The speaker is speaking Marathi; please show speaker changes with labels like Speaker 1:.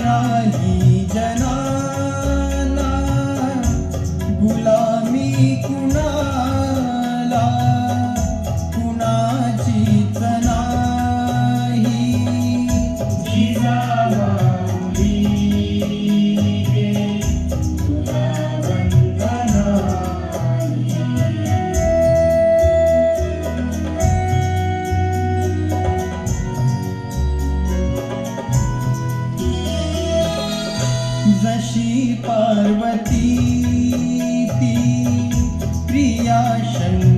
Speaker 1: नाही जनाला. गुलामी कुणाला? कुणाची नाही. जिजाबाई श्री पार्वती प्रिया शङ्कर